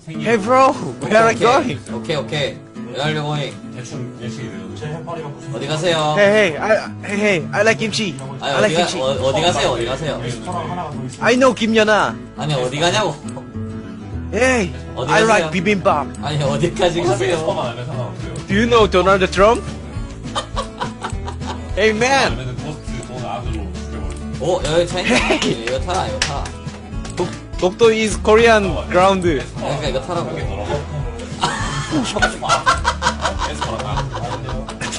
생일. Hey bro, where are you going? 오케이, 오케이. Where are you going? 대충 돼요. 제 해파리가 무슨 어디 가세요? Hey, hey, I, hey, hey, I like kimchi. 아니, I like 어디, 가, kimchi. 어, 어디 가세요? 어디 가세요? 레스토랑 하나가 더 있어요. I know Kim Yona. 아니, 어디 가냐고. Hey, 어디 I 가세요? like bibimbap. 아니, 어디까지 가세요? 레스토랑 안에 상관없어요. Do you know Donald Trump? hey man, 아니면 토스트 돈 안으로 죽여버려. 오, 여기 차 있네. 이거 타라, 이거 타라. 독도 is Korean ground. 그러니까 이거 타라고.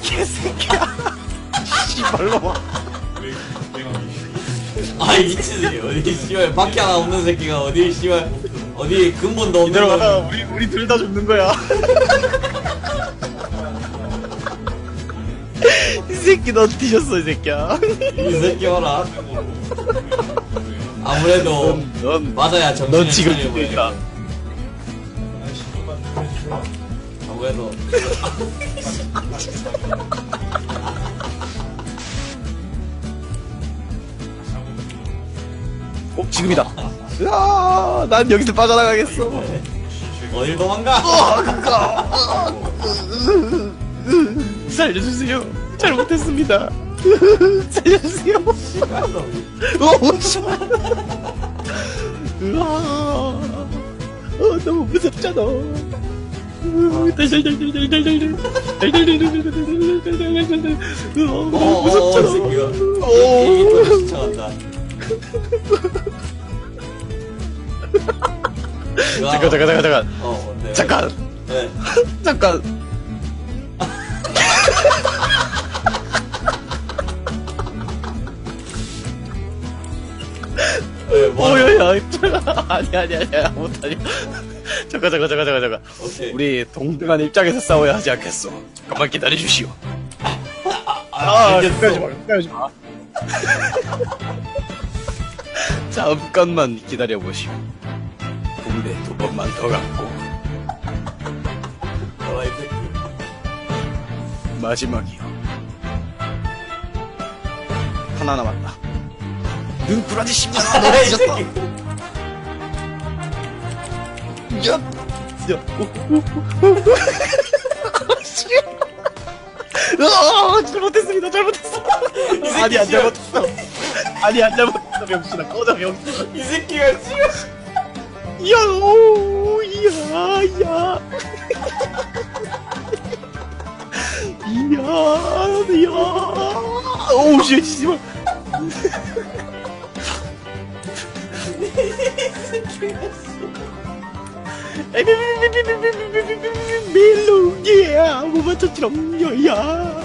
개새끼야. 씨발로. 아, 이 미친이 어디, 씨발, 밖에 하나 없는 새끼가 어디, 씨발, 어디 근본도 없는 이들아, 거. 우리 우리 둘 다 죽는 거야. 이 새끼 너 뒤졌어 이 새끼야. 이 새끼 봐라. 아무래도, 넌, 맞아야 정신을 넌 지금 차리고 죽고 있다. 아무래도. 어 지금이다. 아, 난 여기서 빠져나가겠어. 어딜 도망가? 살려주세요. 잘못했습니다. 살려주세요. 오, 씨발. 으아. 어, 너무 무섭잖아. 달달달달달달달달. 달달달달달달달달달달달달. 으아, 어, 너무 어, 이 무섭잖아. 오. 잠깐. 어. 잠깐. 네, 뭐 오, 하는 야, 야. 아니, 아니, 아니, 아니, 못하니. 잠깐, 잠깐, 잠깐, 잠깐, 잠깐. 오케이. 우리 동등한 입장에서 싸워야 하지 않겠어. 잠깐만 기다려주시오. 아, 알겠어. 오지 마, 오지 마. 잠깐만 기다려보시오. 붕대 두 번만 더 갖고, 이. 마지막이요. 하나 남았다. 눈꾸라지 10년 아, 이 새끼. 야! 야! 씨. 아, 잘못했습니다. 잘못했어. 아니, 안 잘못했어. 아니, 안 잘못했어. 병신아, 꺼져, 병신아. 이 새끼가 지금. 야, 오, 야, 야. 이야, 야. 오, 씨, 씨발. 멜로디야 모마토처럼 여야.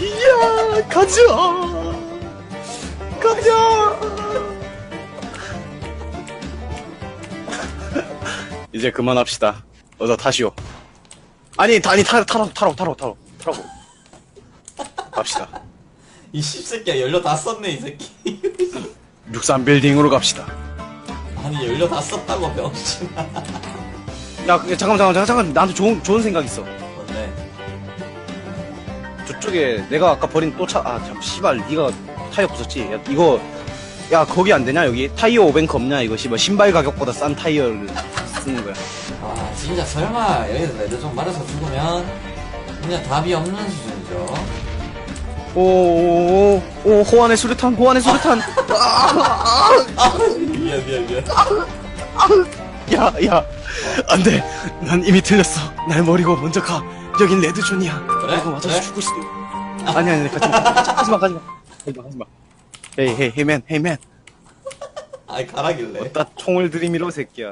이야 가자. 가자. 이제 그만합시다. 어서 타시오. 아니 아니 타, 타라고 타라고 타라고 타라고 타라고. 갑시다 이 씹새끼야 연료 다 썼네, 이 새끼. 63 빌딩으로 갑시다 아니, 연료 다 썼다고, 병신아. 야 그, 잠깐만 잠깐만 잠깐만 나한테 좋은 좋은 생각 있어 뭔데? 저쪽에 내가 아까 버린 또 차, 아, 참, 씨발, 니가 타이어 부쉈지? 야, 이거, 야, 거기 안 되냐, 여기? 타이어 500 없냐, 이거, 씨발, 신발 가격보다 싼 타이어를 쓰는 거야. 아, 진짜 설마 여기서 레드 좀 맞아서 죽으면 그냥 답이 없는 수준이죠. 오, 오, 오, 오, 호환의 수류탄, 호환의 수류탄. 미안, 미안, 미안. 야, 야, 안 돼. 난 이미 틀렸어. 날 버리고 먼저 가. 여긴 레드존이야. 그래? 이거 맞아서 그래? 죽을 수도. 아니, 아니, 가지 마. 가지 마, 가지 마. 가지 마, 가지 마. 헤이, 헤이, 헤이맨, 헤이맨. 아이, 가라길래. 어따 총을 들이밀어, 새끼야.